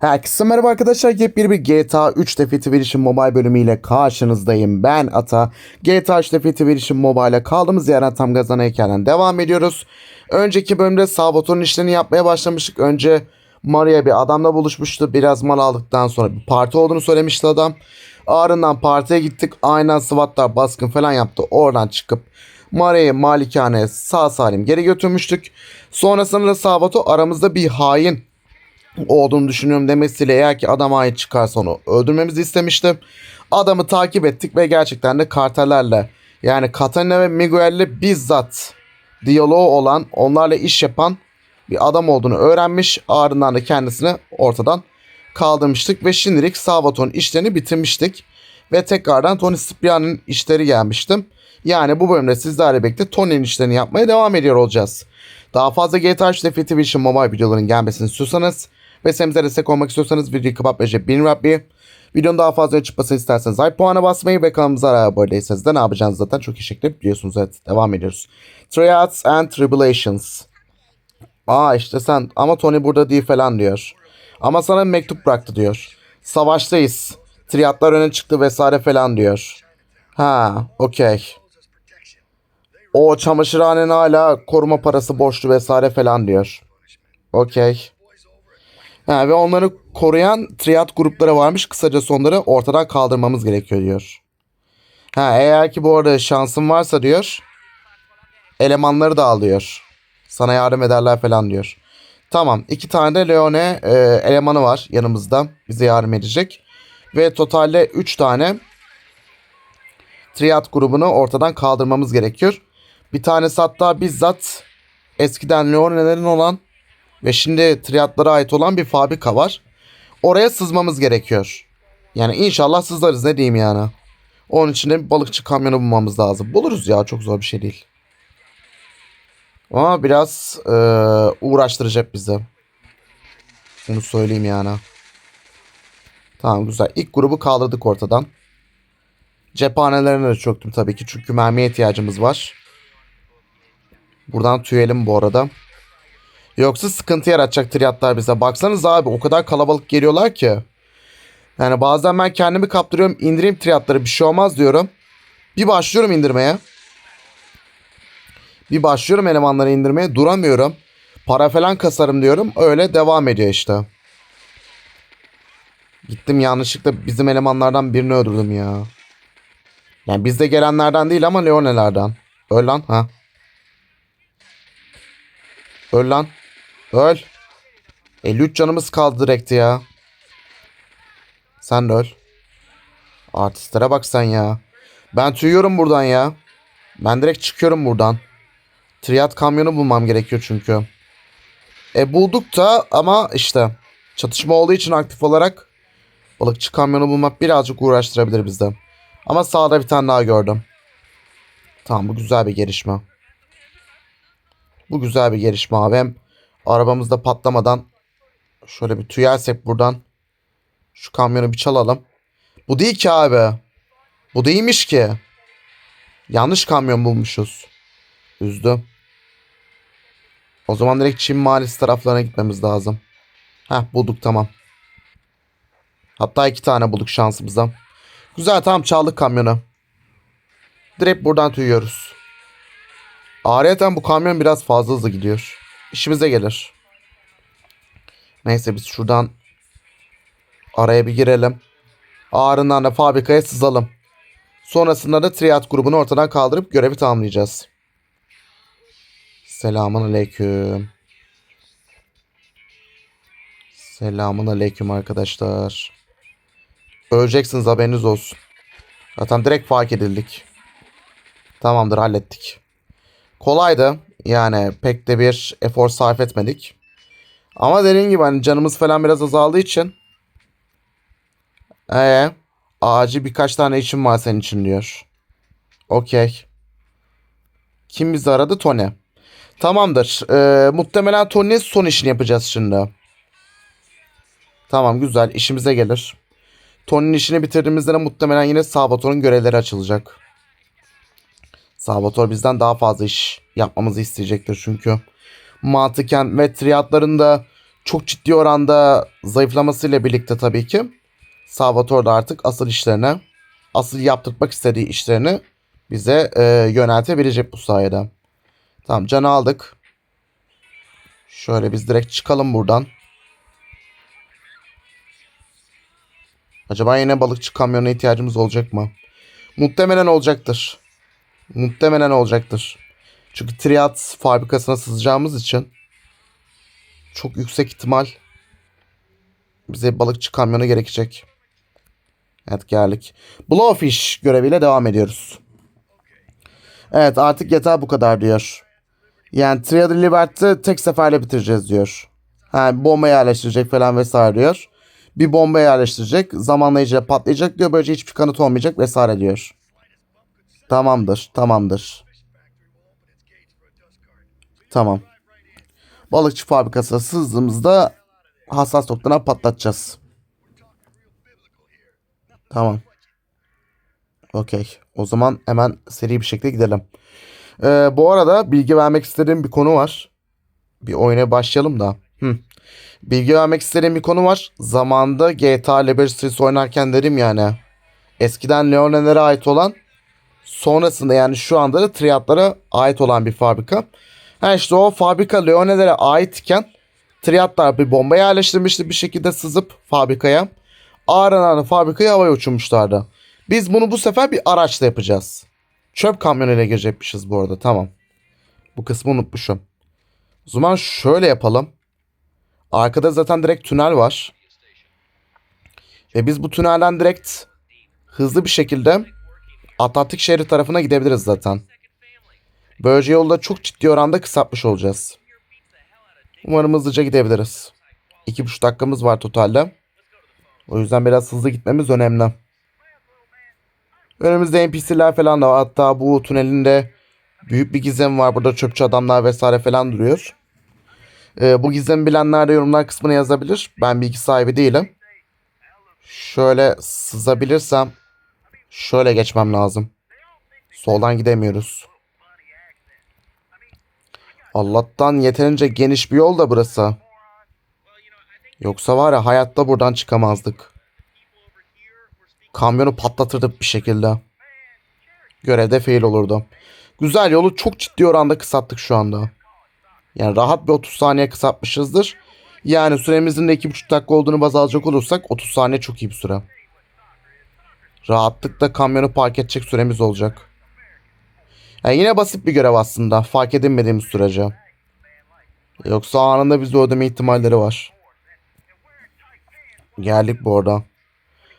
Herkese merhaba arkadaşlar. Yepyeni bir GTA 3 Definitive Edition Mobile bölümüyle karşınızdayım. Ben Ata. GTA 3 Definitive Edition Mobile'e kaldığımız yerden tam gazana hikayeden devam ediyoruz. Önceki bölümde Sabotor'un işlerini yapmaya başlamıştık. Önce Maria bir adamla buluşmuştu. Biraz mal aldıktan sonra bir parti olduğunu söylemişti adam. Ardından partiye gittik. Aynen SWAT'lar baskın falan yaptı. Oradan çıkıp Maria'yı malikaneye sağ salim geri götürmüştük. Sonrasında da Sabato aramızda bir hain olduğunu düşünüyorum demesiyle eğer ki adam ait çıkarsa onu öldürmemizi istemiştim. Adamı takip ettik ve gerçekten de kartellerle yani Katarina ve Miguel'le bizzat diyaloğu olan onlarla iş yapan bir adam olduğunu öğrenmiş. Ardından da kendisini ortadan kaldırmıştık ve şimdilik Salvatore'un işlerini bitirmiştik. Ve tekrardan Tony Cipriano'nun işleri gelmiştim. Yani bu bölümde sizlerle birlikte Tony'nin işlerini yapmaya devam ediyor olacağız. Daha fazla GTA 3 Definitive Edition mobile videoların gelmesini istiyorsanız ve serimize destek olmak istiyorsanız videoyu kapatmayacak bin Rabbi. Videonun daha fazla çıkmasını isterseniz like puanı basmayı ve kanalımıza abone değilseniz de ne yapacağınızı zaten çok iyi şekilde biliyorsunuz. Evet devam ediyoruz. Triads and Tribulations. Aa işte sen ama Tony burada değil falan diyor. Ama sana bir mektup bıraktı diyor. Savaştayız. Triatlar öne çıktı vesaire falan diyor. Ha okey. O çamaşırhanen hala koruma parası borçlu vesaire falan diyor. Okey. Ha, ve onları koruyan triat grupları varmış. Kısaca onları ortadan kaldırmamız gerekiyor diyor. Ha, eğer ki bu arada şansın varsa diyor. Elemanları da alıyor. Sana yardım ederler falan diyor. Tamam. iki tane de Leone e, elemanı var yanımızda. Bize yardım edecek. Ve totalde 3 tane triat grubunu ortadan kaldırmamız gerekiyor. Bir tanesi hatta bizzat eskiden Leone'lerin olan ve şimdi triatlara ait olan bir fabrika var. Oraya sızmamız gerekiyor. Yani inşallah sızarız ne diyeyim yani. Onun için de bir balıkçı kamyonu bulmamız lazım. Buluruz ya çok zor bir şey değil. Ama biraz e, uğraştıracak bizi. Bunu söyleyeyim yani. Tamam güzel. İlk grubu kaldırdık ortadan. Cephanelerine de çöktüm tabii ki. Çünkü mermiye ihtiyacımız var. Buradan tüyelim bu arada. Yoksa sıkıntı yaratacak triatlar bize. Baksanız abi o kadar kalabalık geliyorlar ki. Yani bazen ben kendimi kaptırıyorum. indireyim triatları bir şey olmaz diyorum. Bir başlıyorum indirmeye. Bir başlıyorum elemanları indirmeye. Duramıyorum. Para falan kasarım diyorum. Öyle devam ediyor işte. Gittim yanlışlıkla bizim elemanlardan birini öldürdüm ya. Yani bizde gelenlerden değil ama Leone'lerden. Öl lan ha. Öl lan. Öl. 53 canımız kaldı direkt ya. Sen de öl. Artistlere bak sen ya. Ben tüyüyorum buradan ya. Ben direkt çıkıyorum buradan. Triat kamyonu bulmam gerekiyor çünkü. E bulduk da ama işte çatışma olduğu için aktif olarak balıkçı kamyonu bulmak birazcık uğraştırabilir bizde. Ama sağda bir tane daha gördüm. Tamam bu güzel bir gelişme. Bu güzel bir gelişme abi. Hem arabamızda patlamadan şöyle bir tüyersek buradan şu kamyonu bir çalalım. Bu değil ki abi. Bu değilmiş ki. Yanlış kamyon bulmuşuz. Üzdü. O zaman direkt Çin mahallesi taraflarına gitmemiz lazım. Heh bulduk tamam. Hatta iki tane bulduk şansımıza. Güzel tamam çaldık kamyonu. Direkt buradan tüyüyoruz. Ayrıca bu kamyon biraz fazla hızlı gidiyor. İşimize gelir. Neyse biz şuradan araya bir girelim. Ardından da fabrikaya sızalım. Sonrasında da triat grubunu ortadan kaldırıp görevi tamamlayacağız. Selamun aleyküm. Selamun aleyküm arkadaşlar. Öleceksiniz haberiniz olsun. Zaten direkt fark edildik. Tamamdır hallettik. Kolaydı. Yani pek de bir efor sarf etmedik. Ama dediğim gibi hani canımız falan biraz azaldığı için. Ee, acil birkaç tane işim var senin için diyor. Okey. Kim bizi aradı? Tony. Tamamdır. Ee, muhtemelen Tony'nin son işini yapacağız şimdi. Tamam güzel. işimize gelir. Tony'nin işini bitirdiğimizde de muhtemelen yine Salvatore'un görevleri açılacak. Salvatore bizden daha fazla iş yapmamızı isteyecektir çünkü. Mantıken ve triatların da çok ciddi oranda zayıflamasıyla birlikte tabii ki Salvatore da artık asıl işlerine, asıl yaptırmak istediği işlerini bize e, yöneltebilecek bu sayede. Tamam canı aldık. Şöyle biz direkt çıkalım buradan. Acaba yine balıkçı kamyona ihtiyacımız olacak mı? Muhtemelen olacaktır. Muhtemelen olacaktır. Çünkü Triat fabrikasına sızacağımız için çok yüksek ihtimal bize balıkçı kamyonu gerekecek. Evet geldik. Blowfish göreviyle devam ediyoruz. Evet artık yeter bu kadar diyor. Yani Triad Liberty tek seferle bitireceğiz diyor. Ha, bomba yerleştirecek falan vesaire diyor. Bir bomba yerleştirecek. Zamanla iyice patlayacak diyor. Böylece hiçbir kanıt olmayacak vesaire diyor. Tamamdır. Tamamdır. Tamam. Balıkçı fabrikasına sızdığımızda hassas noktadan patlatacağız. Tamam. Okey. O zaman hemen seri bir şekilde gidelim. Ee, bu arada bilgi vermek istediğim bir konu var. Bir oyuna başlayalım da. Hı. Bilgi vermek istediğim bir konu var. Zamanında GTA Liberty oynarken dedim yani. Eskiden Leonel'lere ait olan sonrasında yani şu anda da Triad'lara ait olan bir fabrika. Ha işte o fabrika Leonel'lere aitken Triad'lar bir bomba yerleştirmişti bir şekilde sızıp fabrikaya. Ağrı'nın fabrikaya havaya uçurmuşlardı. Biz bunu bu sefer bir araçla yapacağız. Çöp kamyonuyla girecekmişiz bu arada tamam. Bu kısmı unutmuşum. O zaman şöyle yapalım. Arkada zaten direkt tünel var. Ve biz bu tünelden direkt hızlı bir şekilde Atlantik şehri tarafına gidebiliriz zaten. Böylece yolda çok ciddi oranda kısaltmış olacağız. Umarım hızlıca gidebiliriz. 2,5 dakikamız var totalde. O yüzden biraz hızlı gitmemiz önemli. Önümüzde NPC'ler falan da var. Hatta bu tünelinde büyük bir gizem var. Burada çöpçü adamlar vesaire falan duruyor. Ee, bu gizemi bilenler de yorumlar kısmına yazabilir. Ben bilgi sahibi değilim. Şöyle sızabilirsem şöyle geçmem lazım. Soldan gidemiyoruz. Allah'tan yeterince geniş bir yol da burası. Yoksa var ya hayatta buradan çıkamazdık. Kamyonu patlatırdık bir şekilde. Görevde fail olurdu. Güzel yolu çok ciddi oranda kısalttık şu anda. Yani rahat bir 30 saniye kısaltmışızdır. Yani süremizin de 2,5 dakika olduğunu baz alacak olursak 30 saniye çok iyi bir süre. Rahatlıkla kamyonu park edecek süremiz olacak. Yani yine basit bir görev aslında fark edilmediğimiz sürece. Yoksa anında bizi ödeme ihtimalleri var. Geldik bu arada.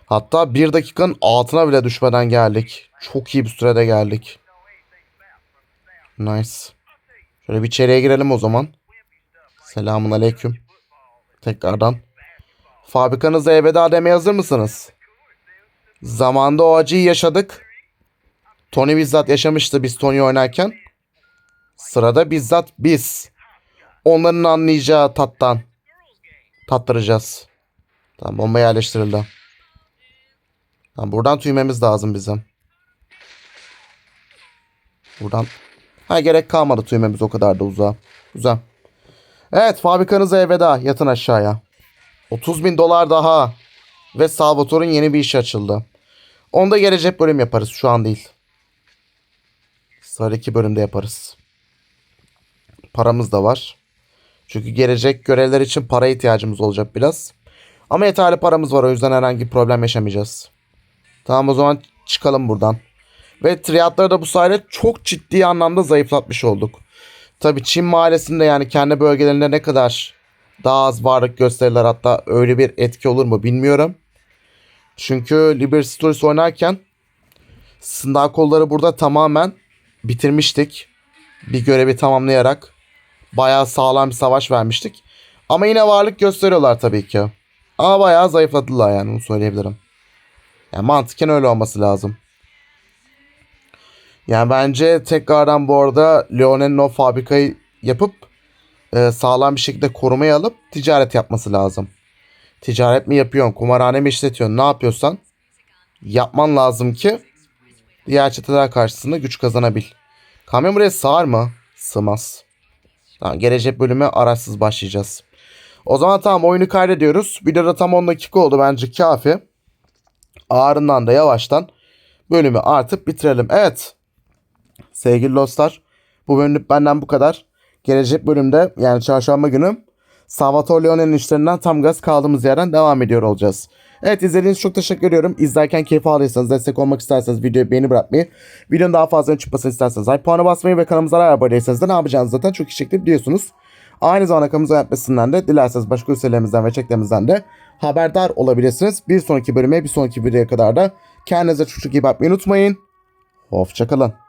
Hatta bir dakikanın altına bile düşmeden geldik. Çok iyi bir sürede geldik. Nice. Şöyle bir içeriye girelim o zaman. Selamun aleyküm. Tekrardan. Fabrikanıza elveda demeye hazır mısınız? Zamanda o acıyı yaşadık. Tony bizzat yaşamıştı biz Tony oynarken. Sırada bizzat biz. Onların anlayacağı tattan. Tattıracağız. Tamam bomba yerleştirildi. Tamam buradan tüymemiz lazım bizim. Buradan. Ha gerek kalmadı tüymemiz o kadar da uzağa. Güzel. Evet fabrikanıza elveda. Yatın aşağıya. 30 bin dolar daha. Ve Salvatore'un yeni bir işi açıldı. Onda gelecek bölüm yaparız. Şu an değil. Sonraki bölümde yaparız. Paramız da var. Çünkü gelecek görevler için para ihtiyacımız olacak biraz. Ama yeterli paramız var o yüzden herhangi bir problem yaşamayacağız. Tamam o zaman çıkalım buradan. Ve triatları da bu sayede çok ciddi anlamda zayıflatmış olduk. Tabi Çin mahallesinde yani kendi bölgelerinde ne kadar daha az varlık gösterirler hatta öyle bir etki olur mu bilmiyorum. Çünkü Liberty oynarken sınav kolları burada tamamen bitirmiştik. Bir görevi tamamlayarak bayağı sağlam bir savaş vermiştik. Ama yine varlık gösteriyorlar tabii ki. Ama bayağı zayıfladılar yani onu söyleyebilirim. Yani mantıken öyle olması lazım. Yani bence tekrardan bu arada Leonel'in o fabrikayı yapıp e, sağlam bir şekilde korumaya alıp ticaret yapması lazım. Ticaret mi yapıyorsun, kumarhane mi işletiyorsun, ne yapıyorsan yapman lazım ki diğer çeteler karşısında güç kazanabil. Kamyon buraya sığar mı? Sığmaz. Tamam, gelecek bölüme araçsız başlayacağız. O zaman tamam oyunu kaydediyoruz. Videoda tam 10 dakika oldu bence kafi. Ağrından da yavaştan bölümü artık bitirelim. Evet. Sevgili dostlar bu bölümlük benden bu kadar. Gelecek bölümde yani çarşamba günü Salvatore Leone'nin işlerinden tam gaz kaldığımız yerden devam ediyor olacağız. Evet izlediğiniz için çok teşekkür ediyorum. İzlerken keyif aldıysanız, destek olmak isterseniz videoyu beğeni bırakmayı, videonun daha fazla çıkmasını isterseniz like puanı basmayı ve kanalımıza abone değilseniz de ne yapacağınızı zaten çok iyi şekilde biliyorsunuz. Aynı zamanda kanalımıza yönetmesinden de dilerseniz başka ülkelerimizden ve çeklerimizden de haberdar olabilirsiniz. Bir sonraki bölüme, bir sonraki videoya kadar da kendinize çok çok iyi bakmayı unutmayın. Hoşçakalın.